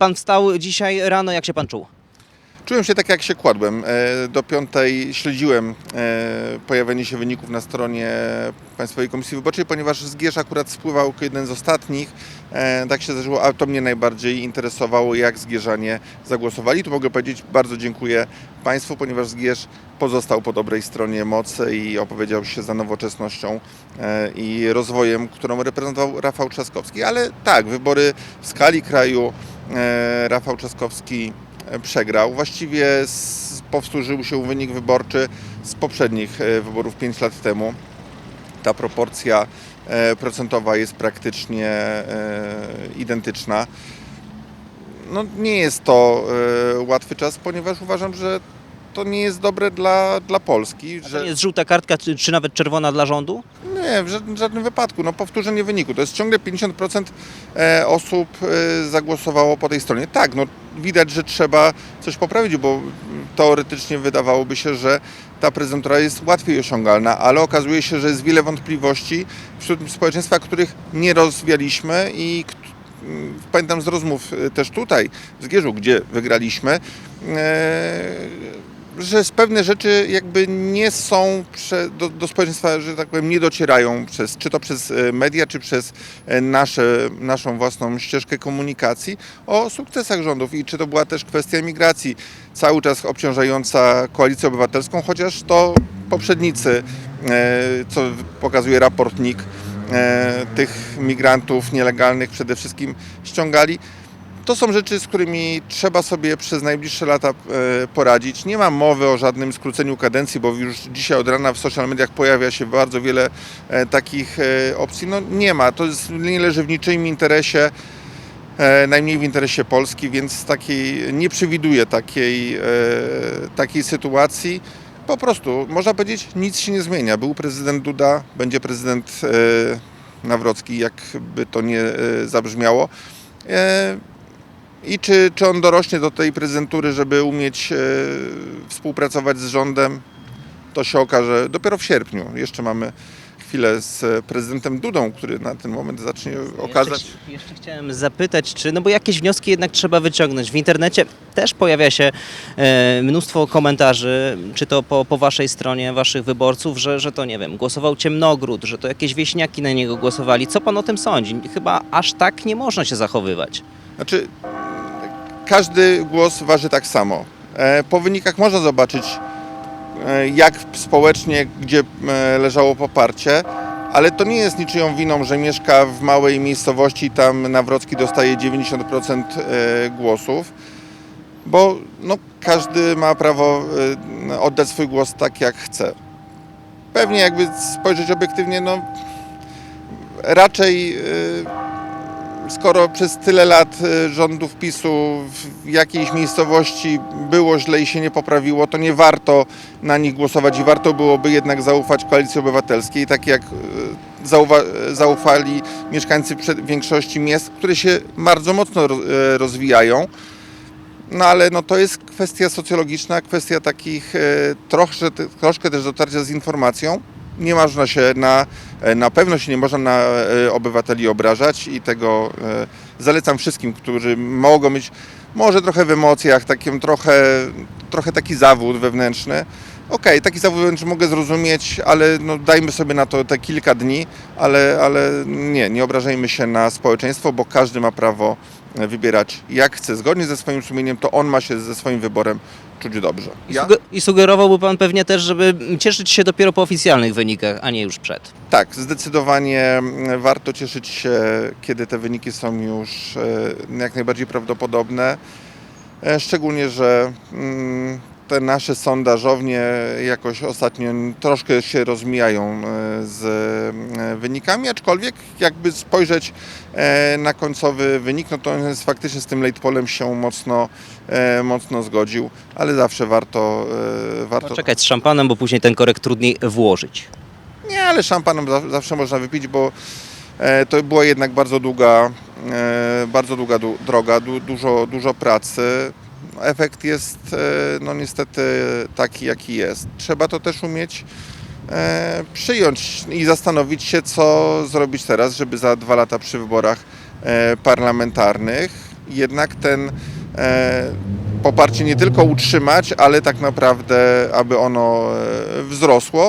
pan wstał dzisiaj rano, jak się pan czuł? Czułem się tak, jak się kładłem. E, Do piątej śledziłem e, pojawienie się wyników na stronie Państwowej Komisji Wyborczej, ponieważ Zgierz akurat spływał jako jeden z ostatnich. E, Tak się zdarzyło, a to mnie najbardziej interesowało, jak Zgierzanie zagłosowali. Tu mogę powiedzieć bardzo dziękuję Państwu, ponieważ Zgierz pozostał po dobrej stronie mocy i opowiedział się za nowoczesnością i rozwojem, którą reprezentował Rafał Trzaskowski. Ale tak, wybory w skali kraju Rafał Trzaskowski e, przegrał. Właściwie powtórzył się wynik wyborczy z poprzednich e, wyborów 5 lat temu. Ta proporcja e, procentowa jest praktycznie e, identyczna. No, nie jest to e, łatwy czas, ponieważ uważam, że to nie jest dobre dla, dla Polski. To Że... jest żółta kartka, czy, czy nawet czerwona dla rządu? Nie, w żadnym, żadnym wypadku. No, powtórzenie wyniku. To jest ciągle 50% e, osób e, zagłosowało po tej stronie. Tak, no, widać, że trzeba coś poprawić, bo teoretycznie wydawałoby się, że ta prezentura jest łatwiej osiągalna, ale okazuje się, że jest wiele wątpliwości wśród społeczeństwa, których nie rozwialiśmy i mm, pamiętam z rozmów e, też tutaj w Zgierzu, gdzie wygraliśmy, że pewne rzeczy jakby nie są do, do społeczeństwa, że tak powiem, nie docierają przez, czy to przez e, media, czy przez e, nasze, naszą własną ścieżkę komunikacji o sukcesach rządów i czy to była też kwestia migracji, cały czas obciążająca koalicję obywatelską, chociaż to poprzednicy, e, co pokazuje raport NIK, e, tych migrantów nielegalnych przede wszystkim ściągali. To są rzeczy, z którymi trzeba sobie przez najbliższe lata e, poradzić. Nie ma mowy o żadnym skróceniu kadencji, bo już dzisiaj od rana w social mediach pojawia się bardzo wiele e, takich e, opcji. No nie ma, to jest, nie leży w niczyim interesie, najmniej w interesie Polski, więc takiej, nie przewiduję takiej, takiej sytuacji. Po prostu, można powiedzieć, nic się nie zmienia. Był prezydent Duda, będzie prezydent Nawrocki, jakby to nie zabrzmiało. I czy, czy on dorośnie do tej prezentury, żeby umieć e, współpracować z rządem, to się okaże dopiero w sierpniu. Jeszcze mamy chwilę z prezydentem Dudą, który na ten moment zacznie okazać. Jeszcze, jeszcze chciałem zapytać, czy, no bo jakieś wnioski jednak trzeba wyciągnąć. W internecie też pojawia się e, mnóstwo komentarzy, czy to po, po waszej stronie, waszych wyborców, że, że to, nie wiem, głosował ciemnogród, że to jakieś wieśniaki na niego głosowali. Co pan o tym sądzi? Chyba aż tak nie można się zachowywać. Znaczy, każdy głos waży tak samo. E, Po wynikach można zobaczyć, e, jak społecznie, gdzie e, leżało poparcie, ale to nie jest niczyją winą, że mieszka w małej miejscowości tam Nawrocki dostaje 90% e, głosów, bo no, każdy ma prawo oddać swój głos tak, jak chce. Pewnie jakby spojrzeć obiektywnie, no raczej skoro przez tyle lat e, rządów PiSu w jakiejś miejscowości było źle i się nie poprawiło, to nie warto na nich głosować i warto byłoby jednak zaufać Koalicji Obywatelskiej, tak jak zauwa- zaufali mieszkańcy większości miast, które się bardzo mocno e, rozwijają. No ale no, to jest kwestia socjologiczna, kwestia takich troszkę, troszkę też dotarcia z informacją. Nie można się na, e, na pewno się nie można na e, obywateli obrażać i tego e, zalecam wszystkim, którzy mogą mieć może trochę w emocjach, takim trochę, trochę taki zawód wewnętrzny. Okej, taki zawód wewnętrzny mogę zrozumieć, ale no, dajmy sobie na to te kilka dni, ale, ale nie, nie obrażajmy się na społeczeństwo, bo każdy ma prawo wybierać jak chce, zgodnie ze swoim sumieniem, to on ma się ze swoim wyborem czuć dobrze. Suge- I sugerowałby pan pewnie też, żeby cieszyć się dopiero po oficjalnych wynikach, a nie już przed. Tak, zdecydowanie warto cieszyć się, kiedy te wyniki są już e, jak najbardziej prawdopodobne. E, Szczególnie, że mm, te nasze sondażownie jakoś ostatnio troszkę się rozmijają e, z e, wynikami, aczkolwiek jakby spojrzeć e, na końcowy wynik, no to on jest faktycznie z tym late polem się mocno, mocno zgodził, ale zawsze warto, warto Poczekać z szampanem, bo później ten korek trudniej włożyć. nie, ale szampanem za- zawsze można wypić, bo to była jednak bardzo długa, bardzo długa droga, du- dużo, dużo pracy. Efekt jest e, no niestety taki, jaki jest. Trzeba to też umieć e, przyjąć i zastanowić się, co zrobić teraz, żeby za dwa lata przy wyborach e, parlamentarnych jednak ten poparcie nie tylko utrzymać, ale tak naprawdę, aby ono wzrosło.